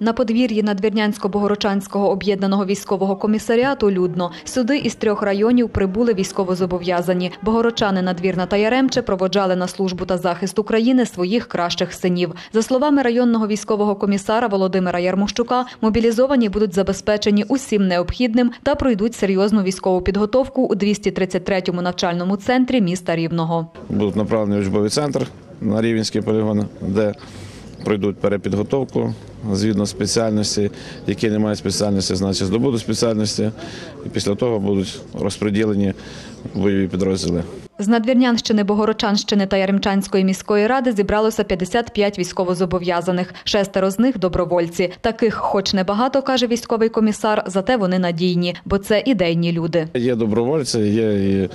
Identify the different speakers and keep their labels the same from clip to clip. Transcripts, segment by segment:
Speaker 1: На подвір'ї Надвірнянсько-Богородчанського об'єднаного військового комісаріату людно. Сюди із трьох районів прибули військовозобов'язані. Богородчани Надвірна та Яремче проводжали на службу та захист України своїх кращих синів. За словами районного військового комісара Володимира Ярмощука, мобілізовані будуть забезпечені усім необхідним та пройдуть серйозну військову підготовку у 233-му навчальному центрі міста Рівного.
Speaker 2: будуть направлені в учбовий центр на Рівенський полігон, де пройдуть перепідготовку згідно спеціальності, які не мають спеціальності, значить здобудуть спеціальності, і після того будуть розподілені бойові підрозділи.
Speaker 1: З Надвірнянщини, Богородчанщини та Яремчанської міської ради зібралося 55 військовозобов'язаних. Шестеро з них – добровольці. Таких хоч небагато, каже військовий комісар, зате вони надійні, бо це ідейні люди.
Speaker 2: Є добровольці, є і е,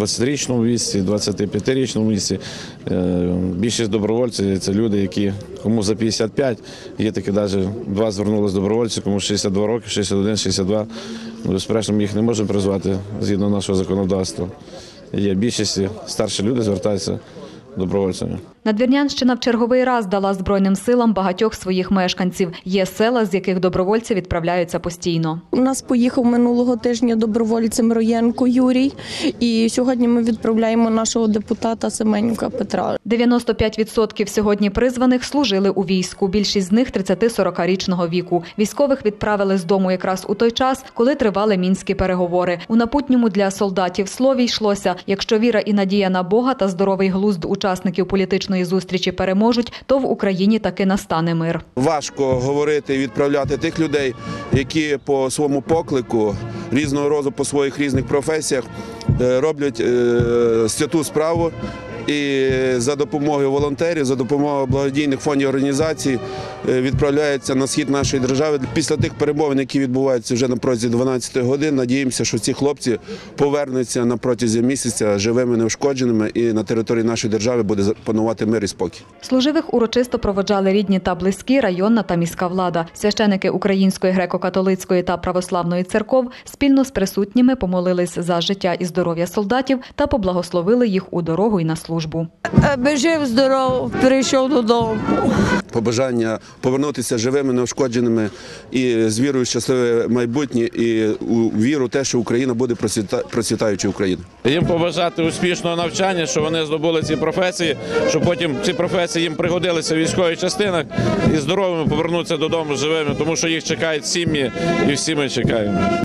Speaker 2: 20-річному віці, 25-річному віці. Е, Більшість добровольців це люди, які кому за 55, є такі навіть два звернулися добровольці, кому 62 роки, 61, 62. Ну, безперечно, ми їх не можемо призвати згідно нашого законодавства. Є більшість старші люди звертаються добровольцями.
Speaker 1: Надвірнянщина в черговий раз дала Збройним силам багатьох своїх мешканців. Є села, з яких добровольці відправляються постійно.
Speaker 3: У нас поїхав минулого тижня добровольцем Роєнко Юрій, і сьогодні ми відправляємо нашого депутата Семенюка Петра.
Speaker 1: 95% сьогодні призваних служили у війську. Більшість з них 30-40-річного віку. Військових відправили з дому якраз у той час, коли тривали мінські переговори. У напутньому для солдатів слові йшлося: якщо віра і надія на Бога та здоровий глузд учасників політичної зустрічі переможуть, то в Україні таки настане мир.
Speaker 4: Важко говорити і відправляти тих людей, які по своєму поклику різного роду по своїх різних професіях е, роблять е, святу справу. І за допомогою волонтерів, за допомогою благодійних фондів організацій е, відправляються на схід нашої держави. Після тих перемовин, які відбуваються вже на протязі 12 годин, надіємося, що ці хлопці повернуться на протязі місяця живими, неушкодженими, і на території нашої держави буде панувати мир і спокій.
Speaker 1: Служивих урочисто проводжали рідні та близькі, районна та міська влада. Священики Української греко-католицької та православної церков спільно з присутніми помолились за життя і здоров'я солдатів та поблагословили їх у дорогу і на службу.
Speaker 3: Аби жив здоров, прийшов додому.
Speaker 4: побажання повернутися живими, неушкодженими і з вірою в щасливе майбутнє, і у віру в те, що Україна буде процвіта- процвітаючою Україною.
Speaker 5: Їм побажати успішного навчання, що вони здобули ці професії, щоб потім ці професії їм пригодилися в військових частинах і здоровими повернуться додому живими, тому що їх чекають сім'ї, і всі ми чекаємо.